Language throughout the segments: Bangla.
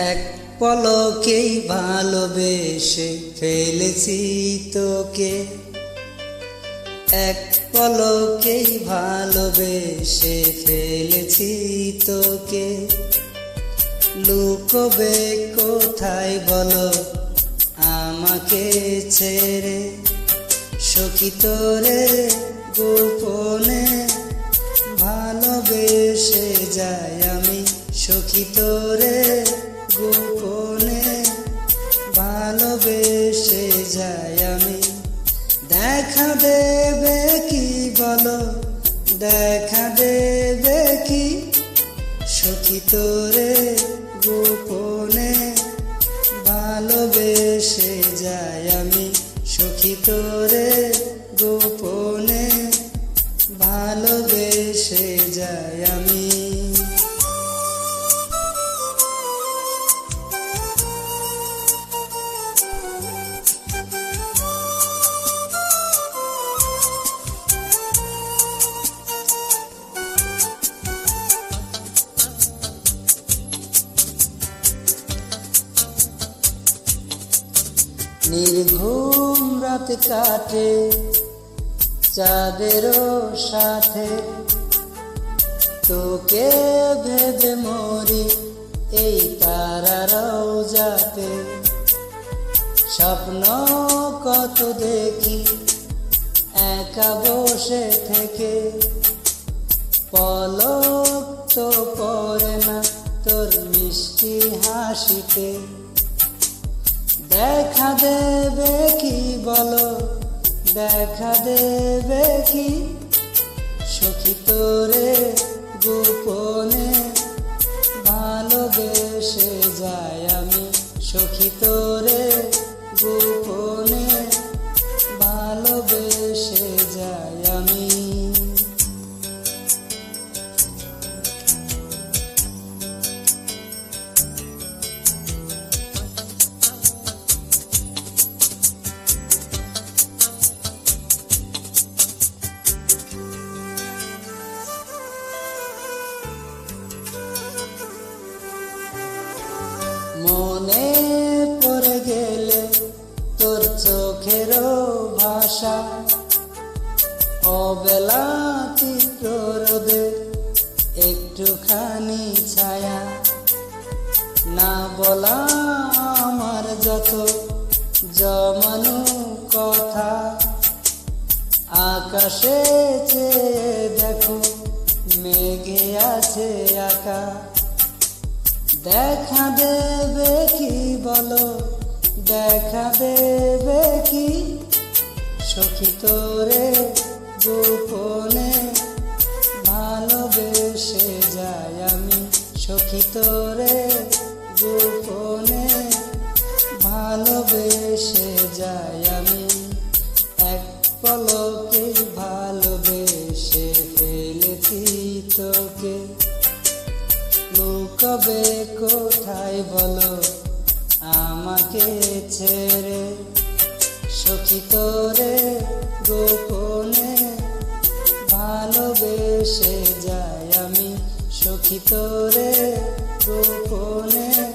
এক পলকেই ভালোবেসে ফেলেছি তোকে। এক পলকেই ভালোবেসে ফেলেছি তোকে। লুকবে কোথায় বলো আমাকে ছেড়ে? সখী তোরে গোপনে ভালোবেসে যাই আমি। সখী তোরে গোপনে ভালোবেসে যাই আমি। দেখা দেবে কি বলো? দেখা দেবে কি? সখী তোরে গোপনে ভালোবেসে যাই আমি। সখী তোরে গোপনে ভালোবেসে যাই নির্ঘুম রাত কাটে চাঁদেরও সাথে। তোকে ভেবে মরি এই তারারাও যাতে স্বপ্ন কত দেখি, একা বসে থেকে। পলক তো পড়ে না তোর মিষ্টি হাসিতে। দেখা দেবে কি বলো? দেখা দেবে কি? সখী তোরে গোপনে ভালোবেসে যাই আমি। সখী তোরে গোপনে একটুখানি ছায়া না বলা আমার যত জমানো কথা। আকাশে চেয়ে দেখো, মেঘে আছে আকা। দেখা দেবে কি বলো, দেখা দেবে কি? সখী তোরে গোপনে সখী তোরে গোপনে ভালোবেসে যাই আমি। এক পলকে ভালোবেসে ফেলেছি তোকে। লুকবে কোথায় বলো আমাকে ছেড়ে? সখী তোরে গোপনে ভালোবেসে আমি সখী তোরে গোপনে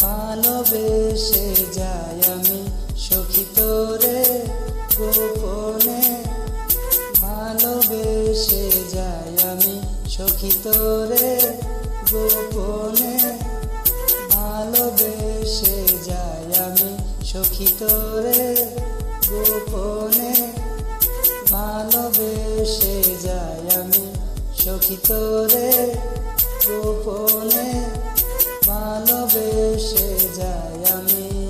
ভালোবেসে যাই আমি। সখী তোরে গোপনে ভালোবেসে যাই আমি। সখী তোরে গোপনে ভালোবেসে যাই আমি। সখী তোরে গোপনে ভালোবেসে যাই সখী তোরে গোপনে ভালোবেসে যাই